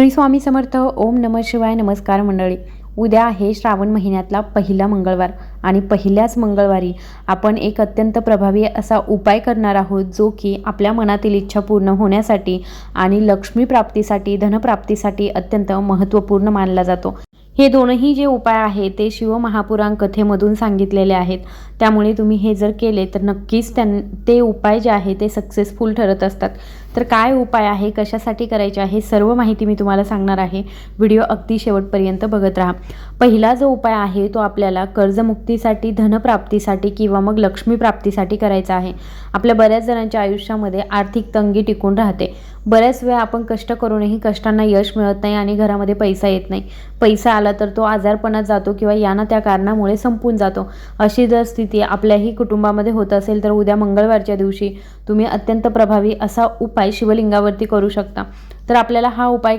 श्री स्वामी समर्थ ओम नम शिवाय नमस्कार मंडळी. उद्या आहे श्रावण महिन्यातला पहिला मंगळवार आणि पहिल्याच मंगळवारी आपण एक अत्यंत प्रभावी असा उपाय करणार आहोत जो की आपल्या मनातील इच्छा पूर्ण होण्यासाठी आणि लक्ष्मी प्राप्तीसाठी धनप्राप्तीसाठी अत्यंत महत्त्वपूर्ण मानला जातो. हे दोनही जे उपाय आहेत ते शिवमहापुराण कथेमधून सांगितलेले आहेत. त्यामुळे तुम्ही हे जर केले तर नक्कीच त्यां ते उपाय जे आहे ते सक्सेसफुल ठरत असतात. तर काय उपाय आहे कशासाठी करायचे आहे सर्व माहिती मी तुम्हाला सांगणार आहे. व्हिडिओ अगदी शेवटपर्यंत बघत राहा. पहिला जो उपाय आहे तो आपल्याला कर्जमुक्तीसाठी धनप्राप्तीसाठी किंवा मग लक्ष्मी प्राप्तीसाठी करायचा आहे. आपल्या बऱ्याच जणांच्या आयुष्यामध्ये आर्थिक तंगी टिकून राहते. बऱ्याच वेळा आपण कष्ट करूनही कष्टांना यश मिळत नाही आणि घरामध्ये पैसा येत नाही. पैसा आला तर तो आजारपणात जातो किंवा यानं त्या कारणामुळे संपून जातो. अशी जर स्थिती आपल्याही कुटुंबामध्ये होत असेल तर उद्या मंगळवारच्या दिवशी तुम्ही अत्यंत प्रभावी असा उपाय शिवलिंगावरती करू शकता. तर आपल्याला हा उपाय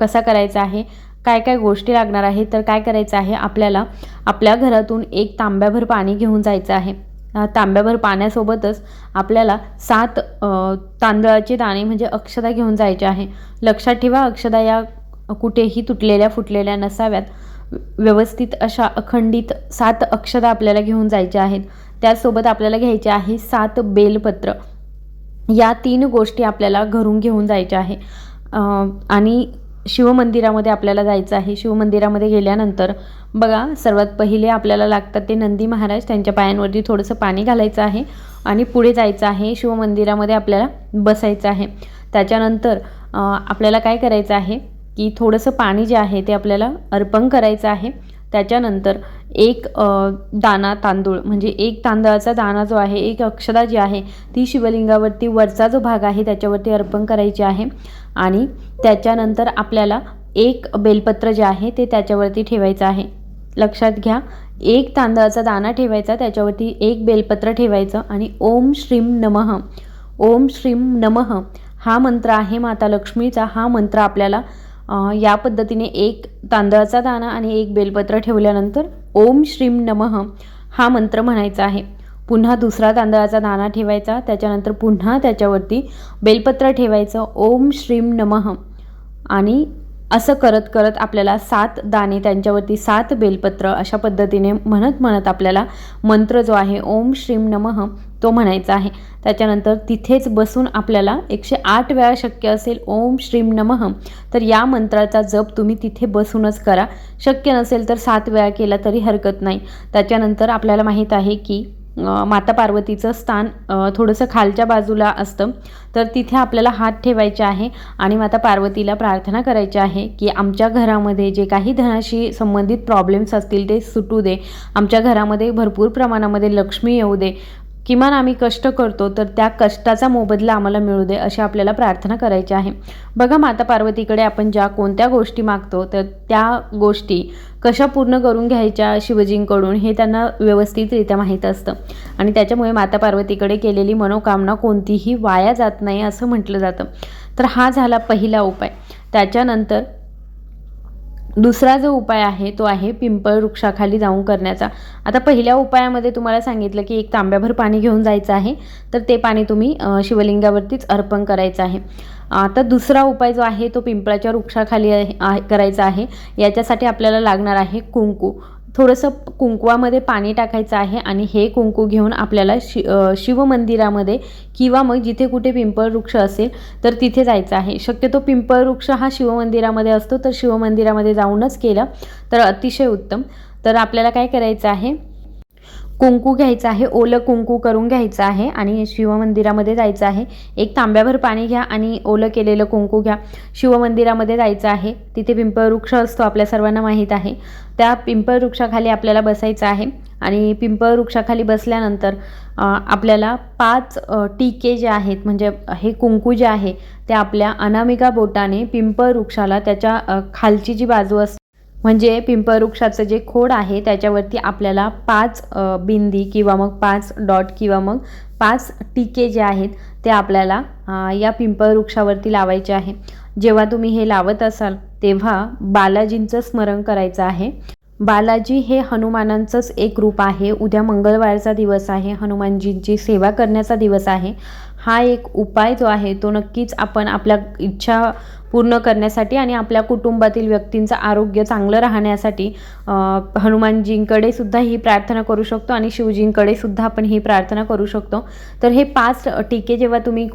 कसा करायचा आहे? काय काय गोष्टी लागणार आहेत? तर काय करायचं आहे? आपल्याला आपल्या घरातून एक तांब्याभर पाणी घेऊन जायचं आहे. तांब्याभर पाण्यासोबतच आपल्याला सात तांदळाचे दाणे म्हणजे अक्षदा घेऊन जायचे आहे. लक्षात ठेवा अक्षदा या कुठेही तुटलेल्या फुटलेल्या नसाव्यात. व्यवस्थित अशा अखंडित सात अक्षदा आपल्याला घेऊन जायच्या आहेत. त्याचसोबत आपल्याला घ्यायचे आहे सात बेलपत्र. या तीन गोष्टी आपल्याला घरून घेऊन जायच्या आहे. आणि शिवमंदिरामध्ये आपल्याला जायचं आहे. शिवमंदिरामध्ये गेल्यानंतर बघा सर्वात पहिले आपल्याला लागतात ते नंदी महाराज. त्यांच्या पायांवरती थोडंसं पाणी घालायचं आहे आणि पुढे जायचं आहे. शिवमंदिरामध्ये आपल्याला बसायचं आहे. त्याच्यानंतर आपल्याला काय करायचं आहे की थोडंसं पाणी जे आहे ते आपल्याला अर्पण करायचं आहे. त्याच्यानंतर एक दाना तांदूळ. म्हणजे एक तांदळाचा दाना जो आहे एक अक्षदा जी आहे ती शिवलिंगावरती वरचा जो भाग आहे त्याच्यावरती अर्पण करायची आहे. आणि त्याच्यानंतर आपल्याला एक बेलपत्र जे आहे ते त्याच्यावरती ठेवायचं आहे. लक्षात घ्या एक तांदळाचा दाना ठेवायचा त्याच्यावरती एक बेलपत्र ठेवायचं आणि ओम श्रीम नमः. ओम श्रीम नमः. हा मंत्र आहे माता लक्ष्मीचा. हा मंत्र आपल्याला या पद्धतीने एक तांदळाचा दाणा आणि एक बेलपत्र ठेवल्यानंतर ओम श्रीम नमः हा मंत्र म्हणायचा आहे. पुन्हा दुसरा तांदळाचा दाणा ठेवायचा त्याच्यानंतर पुन्हा त्याच्यावरती बेलपत्र ठेवायचं ओम श्रीम नमः. आणि असं करत करत आपल्याला सात दाणे त्यांच्यावरती सात बेलपत्र अशा पद्धतीने म्हणत म्हणत आपल्याला मंत्र जो आहे ओम श्रीम नमः तो म्हणायचा आहे. त्याच्यानंतर तिथेच बसून आपल्याला एकशे आठ वेळा शक्य असेल ओम श्रीम नमः. तर या मंत्राचा जप तुम्ही तिथे बसूनच करा. शक्य नसेल तर सात वेळा केला तरी हरकत नाही. त्याच्यानंतर आपल्याला माहीत आहे की माता पार्वतीचं स्थान थोडंसं खालच्या बाजूला असतं. तर तिथे आपल्याला हात ठेवायचे आहे आणि माता पार्वतीला प्रार्थना करायची आहे की आमच्या घरामध्ये जे काही धनाशी संबंधित प्रॉब्लेम्स असतील ते सुटू दे. आमच्या घरामध्ये भरपूर प्रमाणामध्ये लक्ष्मी येऊ दे. किमान आम्ही कष्ट करतो तर त्या कष्टाचा मोबदला आम्हाला मिळू दे अशी आपल्याला प्रार्थना करायची आहे. बघा माता पार्वतीकडे आपण ज्या कोणत्या गोष्टी मागतो तर त्या गोष्टी कशा पूर्ण करून घ्यायच्या शिवजींकडून हे त्यांना व्यवस्थितरित्या माहीत असतं. आणि त्याच्यामुळे माता पार्वतीकडे केलेली मनोकामना कोणतीही वाया जात नाही असं म्हटलं जातं. तर हा झाला पहिला उपाय. त्याच्यानंतर दुसरा जो उपाय आहे तो आहे पिंपळ वृक्षाखाली जाऊन करण्याचा. आता पहिल्या उपायामध्ये तुम्हाला सांगितलं की एक तांब्याभर पाणी घेऊन जायचं आहे तर ते पाणी तुम्ही शिवलिंगावरतीच अर्पण करायचं आहे. आता दुसरा उपाय जो आहे तो पिंपळाच्या वृक्षाखाली आहे- करायचा आहे. याच्यासाठी आपल्याला लागणार आहे कुंकू. थोडंसं कुंकवामध्ये पाणी टाकायचं आहे आणि हे कुंकू घेऊन आपल्याला शि शिवमंदिरामध्ये किंवा मग जिथे कुठे पिंपळ वृक्ष असेल तर तिथे जायचं आहे. शक्यतो पिंपळ वृक्ष हा शिवमंदिरामध्ये असतो तर शिवमंदिरामध्ये जाऊनच केलं तर अतिशय उत्तम. तर आपल्याला काय करायचं आहे कुंकू घ्यायचं आहे ओलं कुंकू करून घ्यायचं आहे आणि शिवमंदिरामध्ये जायचं आहे. एक तांब्याभर पाणी घ्या आणि ओलं केलेलं कुंकू घ्या. शिवमंदिरामध्ये जायचं आहे. तिथे पिंपळ वृक्ष असतो आपल्या सर्वांना माहीत आहे. त्या पिंपळ वृक्षाखाली आपल्याला बसायचं आहे आणि पिंपळ वृक्षाखाली बसल्यानंतर आपल्याला पाच टीके जे आहेत म्हणजे हे कुंकू जे आहे ते आपल्या अनामिका बोटाने पिंपळ वृक्षाला त्याच्या खालची जी बाजू असते म्हणजे पिंपळ वृक्षाचं जे खोड आहे त्याच्यावरती आपल्याला पाच बिंदी किंवा मग पाच डॉट किंवा मग पाच टिके जे आहेत ते आपल्याला या पिंपळ वृक्षावरती लावायचे आहे. जेव्हा तुम्ही हे लावत असाल तेव्हा बालाजींचं स्मरण करायचं आहे. बालाजी हे हनुमानांचंच एक रूप आहे. उद्या मंगळवारचा दिवस आहे. हनुमानजींची सेवा करण्याचा दिवस आहे. हा एक उपाय जो आहे तो नक्कीच आपण आपल्या इच्छा पूर्ण करण्यासाठी आणि आपल्या कुटुंबातील व्यक्तींचं आरोग्य चांगलं राहण्यासाठी हनुमानजींकडे सुद्धा ही प्रार्थना करू शकतो आणि शिवजींकडे सुद्धा आपण ही प्रार्थना करू शकतो. तर हे पाच टीके जेव्हा तुम्ही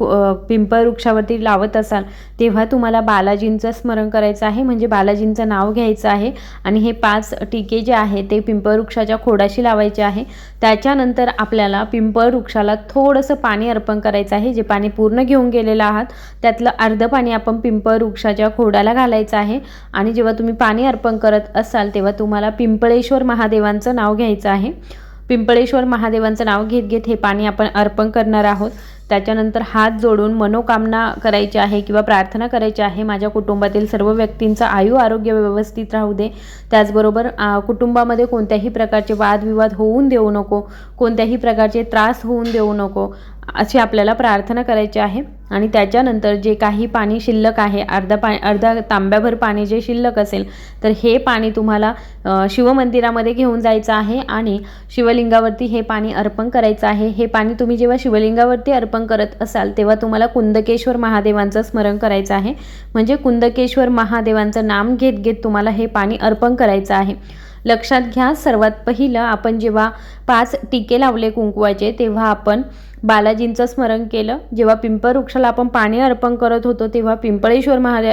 पिंपळ वृक्षावरती लावत असाल तेव्हा तुम्हाला बालाजींचं स्मरण करायचं आहे. म्हणजे बालाजींचं नाव घ्यायचं आहे आणि हे पाच टीके जे आहे ते पिंपळ वृक्षाच्या खोडाशी लावायचे आहे. त्याच्यानंतर आपल्याला पिंपळ वृक्षाला थोडंसं पाणी अर्पण करायचं आहे. जे पाणी पूर्ण घेऊन गेलेलं आहात त्यातलं अर्धं पाणी आपण पिंपळ वृक्षाच्या खोडाला घालायचं आहे. आणि जेव्हा तुम्ही पाणी अर्पण करत असाल तेव्हा तुम्हाला पिंपळेश्वर महादेवांचं नाव घ्यायचं आहे. पिंपळेश्वर महादेवांचं नाव घेत घेत हे पाणी आपण अर्पण करणार आहोत. त्याच्यानंतर हात जोडून मनोकामना करायची आहे किंवा प्रार्थना करायची आहे. माझ्या कुटुंबातील सर्व व्यक्तींचं आयु आरोग्य व्यवस्थित राहू दे. त्याचबरोबर कुटुंबामध्ये कोणत्याही प्रकारचे वादविवाद होऊन देऊ नको. कोणत्याही प्रकारचे त्रास होऊन देऊ नको. अशी आपल्याला प्रार्थना करायची आहे. आणि त्याच्यानंतर जे काही पाणी शिल्लक आहे अर्धा पा अर्धा तांब्याभर पाणी जे शिल्लक असेल तर हे पाणी तुम्हाला शिवमंदिरामध्ये घेऊन जायचं आहे आणि शिवलिंगावरती हे पाणी अर्पण करायचं आहे. हे पाणी तुम्ही जेव्हा शिवलिंगावरती अर्पण करत असाल तेव्हा तुम्हाला कुंदकेश्वर महादेवांचं स्मरण करायचं आहे. म्हणजे कुंदकेश्वर महादेवांचं नाम घेत घेत तुम्हाला हे पाणी अर्पण करायचं आहे. लक्षात घ्या सर्वात पहिलं आपण जेव्हा पाच टिके लावले कुंकवाचे तेव्हा आपण बालाजींचं स्मरण केलं. जेव्हा पिंपळ वृक्षाला आपण पाणी अर्पण करत होतो तेव्हा पिंपळेश्वर महादे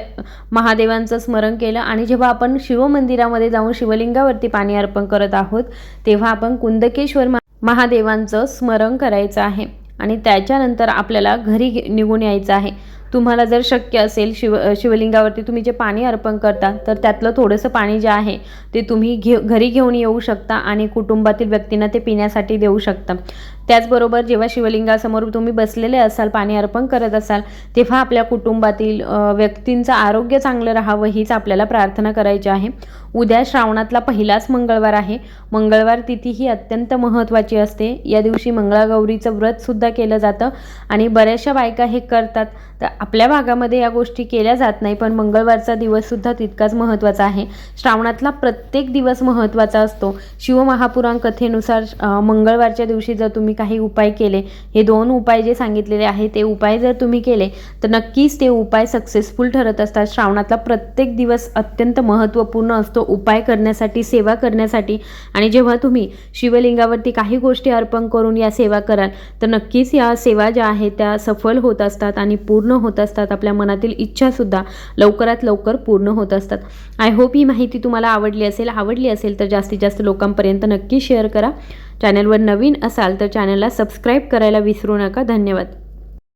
महादेवांचं स्मरण केलं. आणि जेव्हा आपण शिवमंदिरामध्ये जाऊन शिवलिंगावरती पाणी अर्पण करत आहोत तेव्हा आपण कुंदकेश्वर महादेवांचं स्मरण करायचं आहे. आणि त्याच्यानंतर आपल्याला घरी निघून यायचं आहे. तुम्हाला जर शक्य असेल शिव शिवलिंगावरती तुम्ही जे पाणी अर्पण करता तर त्यातलं थोडंसं पाणी जे आहे ते तुम्ही घे घरी घेऊन येऊ शकता आणि कुटुंबातील व्यक्तींना ते पिण्यासाठी देऊ शकता. त्याचबरोबर जेव्हा शिवलिंगासमोर तुम्ही बसलेले असाल पाणी अर्पण करत असाल तेव्हा आपल्या कुटुंबातील व्यक्तींचं आरोग्य चांगलं राहावं हीच आपल्याला प्रार्थना करायची आहे. उद्या श्रावणातला पहिलाच मंगळवार आहे. मंगळवार तिथी ही अत्यंत महत्त्वाची असते. या दिवशी मंगळागौरीचं व्रतसुद्धा केलं जातं आणि बऱ्याचशा बायका हे करतात. तर आपल्या भागामध्ये या गोष्टी केल्या जात नाही पण मंगळवारचा दिवससुद्धा तितकाच महत्त्वाचा आहे. श्रावणातला प्रत्येक दिवस महत्त्वाचा असतो. शिवमहापुराण कथेनुसार मंगळवारच्या दिवशी जर तुम्ही काही उपाय केले हे दोन उपाय जे सांगितलेले आहे ते उपाय जर तुम्ही केले तर नक्कीच ते उपाय सक्सेसफुल ठरत असतात. श्रावणातला प्रत्येक दिवस अत्यंत महत्त्वपूर्ण असतो. उपाय करण्यासाठी सेवा करण्यासाठी. आणि जेव्हा तुम्ही शिवलिंगावरती काही गोष्टी अर्पण करून या सेवा कराल तर नक्कीच या सेवा ज्या आहेत त्या सफल होत असतात आणि पूर्ण होत असतात. आपल्या मनातील इच्छासुद्धा लवकरात लवकर पूर्ण होत असतात. आय होप ही माहिती तुम्हाला आवडली असेल. आवडली असेल तर जास्तीत जास्त लोकांपर्यंत नक्की शेअर करा. चॅनलवर नवीन असाल तर चॅनलला सबस्क्राईब करायला विसरू नका. धन्यवाद.